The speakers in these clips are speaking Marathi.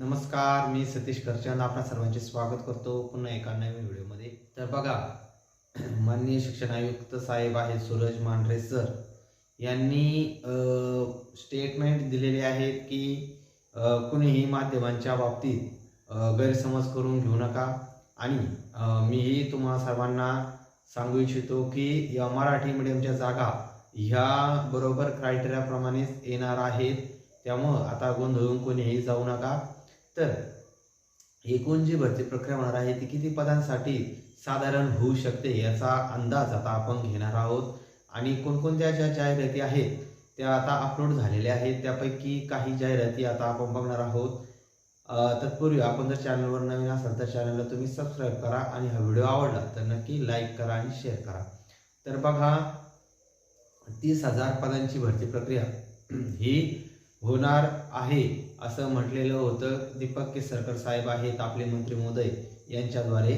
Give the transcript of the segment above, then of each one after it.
नमस्कार मी सतीश करचंद आपणा सर्वांचे स्वागत करतो पुन्हा एका नवीन व्हिडिओमध्ये. तर बघा माननीय शिक्षण आयुक्त साहेब आहेत सूरज मांढरे सर. यांनी स्टेटमेंट दिलेले आहेत की कुणीही माध्यमांच्या बाबतीत गैरसमज करून घेऊ नका. आणि मीही तुम्हा सर्वांना सांगू इच्छितो की या मराठी मीडियमच्या जागा ह्या बरोबर क्रायटेरियाप्रमाणेच येणार आहेत. त्यामुळं आता गोंधळून कोणीही जाऊ नका. तर एकूण जी भरती प्रक्रिया होणार आहे ती किती पदांसाठी साधारण होऊ शकते याचा अंदाज आता आपण घेणार आहोत. आणि कोणकोणत्या ज्या जाहिराती आहेत त्या आता अपलोड झालेल्या आहेत त्यापैकी काही जाहिराती आता आपण बघणार आहोत. तत्पूर्वी आपण जर चॅनलवर नवीन असाल तर चॅनलला तुम्ही सबस्क्राईब करा आणि हा व्हिडिओ आवडला तर नक्की लाईक करा आणि शेअर करा. तर बघा तीस हजार पदांची भरती प्रक्रिया ही होणार आहे असं म्हटलेलं होतं दीपक केसरकर साहेब आहेत आपले मंत्री मोदय यांच्याद्वारे.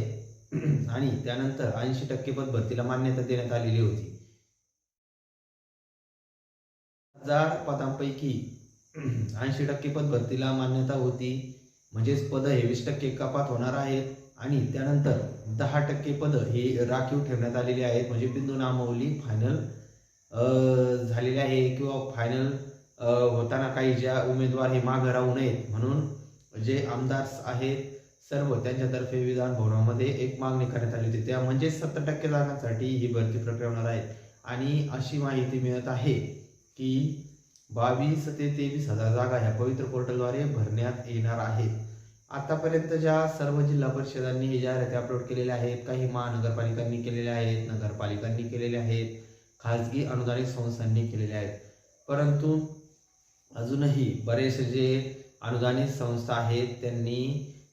आणि त्यानंतर ऐंशी टक्के पद भरतीला मान्यता देण्यात आलेली होती. हजार पदांपैकी ऐंशी टक्के पद भरतीला मान्यता होती. म्हणजेच पद हे वीस टक्के कपात होणार आहेत. आणि त्यानंतर दहा टक्के पद हे राखीव ठेवण्यात आलेली आहेत. म्हणजे बिंदू नामवली फायनल झालेली आहे किंवा फायनल होताना काही ज्या उमेदवार हे मागं राहू नयेत म्हणून जे आमदार आहेत सर्व त्यांच्यातर्फे विधान भवनामध्ये एक मागणी करण्यात आली होती. त्या म्हणजे सत्तर टक्के जागांसाठी ही भरती प्रक्रिया होणार आहे. आणि अशी माहिती मिळत आहे की बावीस ते तेवीस हजार जागा ह्या पवित्र पोर्टलद्वारे भरण्यात येणार आहेत. आतापर्यंत ज्या सर्व जिल्हा परिषदांनी हे जाहिराती अपलोड केलेल्या आहेत काही महानगरपालिकांनी केलेल्या आहेत नगरपालिकांनी केलेल्या आहेत खाजगी अनुदानित संस्थांनी केलेल्या आहेत. परंतु अजूनही बरेचसे जे अनुदानित संस्था आहेत त्यांनी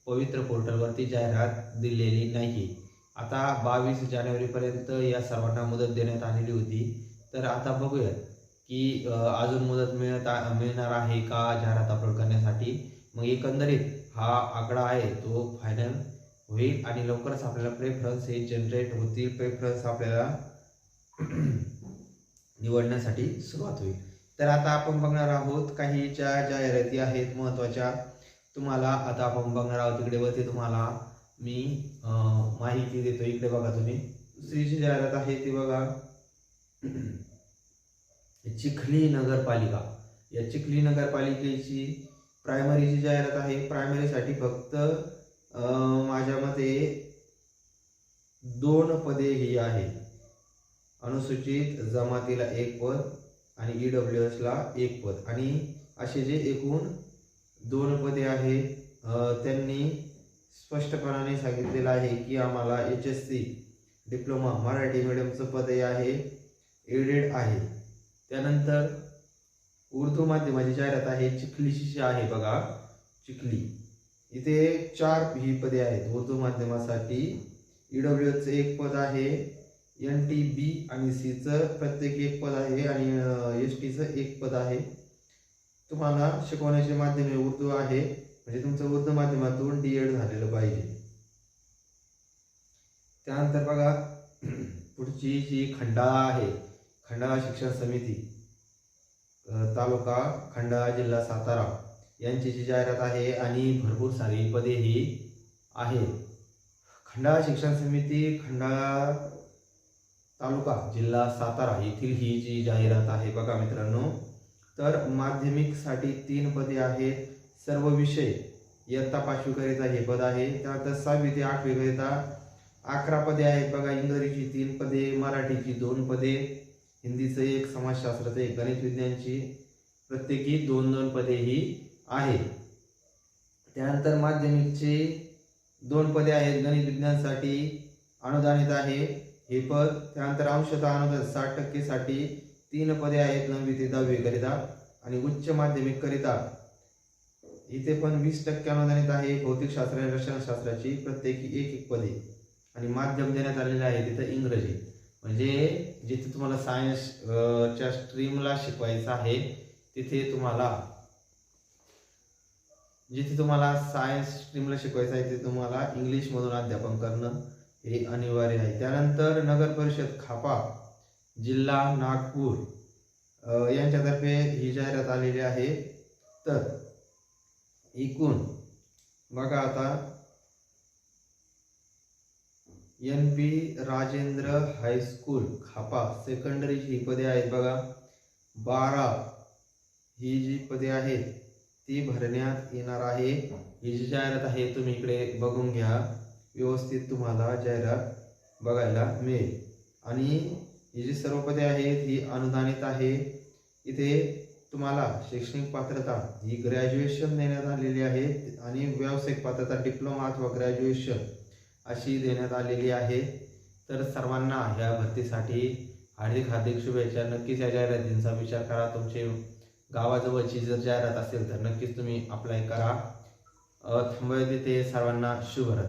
पवित्र पोर्टलवरती जाहिरात दिलेली नाही. आता बावीस जानेवारीपर्यंत या सर्वांना मुदत देण्यात आलेली होती. तर आता बघूयात की अजून मुदत मिळत आ- मिळणार आहे का जाहिरात अपलोड करण्यासाठी? मग एकंदरीत हा आकडा आहे तो फायनल होईल आणि लवकरच आपल्याला प्रेफरन्स हे जनरेट होतील. प्रेफरन्स आपल्याला निवडण्यासाठी सुरुवात होईल. तर आता आपण बघणार आहोत काही ज्या जाहिराती आहेत महत्त्वाच्या. तुम्हाला आता आपण बघणार आहोत तिकडे वरती तुम्हाला मी माहिती देतो. इकडे बघा तुम्ही. दुसरी जी जाहिरात आहे ती बघा. चिखली नगरपालिका. या चिखली नगरपालिकेची प्रायमरीची जाहिरात आहे प्रायमरीसाठी फक्त माझ्या मते दोन पदे ही आहेत. अनुसूचित जमातीला एक पद आणि ई डब्ल्यू एसला एक पद. आणि असे जे एकूण दोन पदे आहेत त्यांनी स्पष्टपणाने सांगितलेलं आहे की आम्हाला H S C diploma Marathi मीडियमचं पद हे आहे एडेड आहे. त्यानंतर उर्दू माध्यमाची जाहिरात आहे चिखलीची आहे बघा चिखली. इथे चार ही पदे आहेत. उर्दू माध्यमासाठी ई डब्ल्यू एसचं एक पद आहे एन टी बी आणि सीचं प्रत्येक एक पद आहे आणि एस टीचं एक पद आहे. तुम्हाला शिकवण्याचे माध्यम हे उर्दू आहे. म्हणजे तुमचं उर्दू माध्यमातून डी एड झालेलं पाहिजे. त्यानंतर बघा पुढची जी खंडाळा आहे खंडाळा शिक्षण समिती तालुका खंडाळा जिल्हा सातारा. यांची जी जाहिरात आहे आणि भरपूर सारी पदे ही आहेत. खंडाळा शिक्षण समिती खंडाळा तालुका जिल्हा सातारा येथील ही जी जाहिरात आहे बघा मित्रांनो तर माध्यमिकसाठी तीन पदे आहेत. सर्व विषय इयत्ता पाचवीकरिता हे पद आहे. त्यानंतर सहावी ते आठवीकरिता अकरा पदे आहेत बघा. इंग्रजीची तीन पदे मराठीची दोन पदे हिंदीचं एक समाजशास्त्राचं एक गणित विज्ञानची प्रत्येकी दोन दोन पदे ही आहेत. त्यानंतर माध्यमिकचे दोन पदे आहेत. गणित विज्ञानसाठी अनुदानित आहे. हे पद त्यानंतर अंशतः अनुदान साठ टक्केसाठी तीन पदे आहेत नववी ते दहावीकरिता आणि उच्च माध्यमिक करिता. इथे पण वीस टक्के अनुदानित आहे भौतिकशास्त्र आणि रसायनशास्त्राची प्रत्येकी एक एक पदे. आणि माध्यम देण्यात आलेले आहे तिथं इंग्रजी. म्हणजे जिथे तुम्हाला सायन्स च्या स्ट्रीमला शिकवायचं आहे तिथे तुम्हाला जिथे तुम्हाला सायन्स स्ट्रीमला शिकवायचं आहे तिथे तुम्हाला इंग्लिशमधून अध्यापन करणं हे अनिवार्य आहे. त्यानंतर नगर परिषद खापा जिल्हा नागपूर यांच्यातर्फे ही जाहिरात आलेली आहे. तर एकूण बघा आता N P Rajendra high school Khapa सेकंडरीची ही पदे आहेत बघा. बारा ही जी पदे आहेत ती भरण्यात येणार आहे. ही जी जाहिरात आहे तुम्ही इकडे बघून घ्या. व्यवस्थित तुम्हाला जाहिरात बघायला मिळेल. आणि ही जी सर्व पदे आहेत ही अनुदानित आहे. इथे तुम्हाला शैक्षणिक पात्रता ही ग्रॅज्युएशन देण्यात आलेली आहे आणि व्यावसायिक पात्रता डिप्लोमा अथवा ग्रॅज्युएशन अशी देण्यात आलेली आहे. तर सर्वांना ह्या भरतीसाठी हार्दिक हार्दिक शुभेच्छा. नक्कीच या जाहिरातींचा विचार करा. तुमचे गावाजवळची जर जाहिरात असेल तर नक्कीच तुम्ही अप्लाय करा. थांबवत तिथे. सर्वांना शुभरात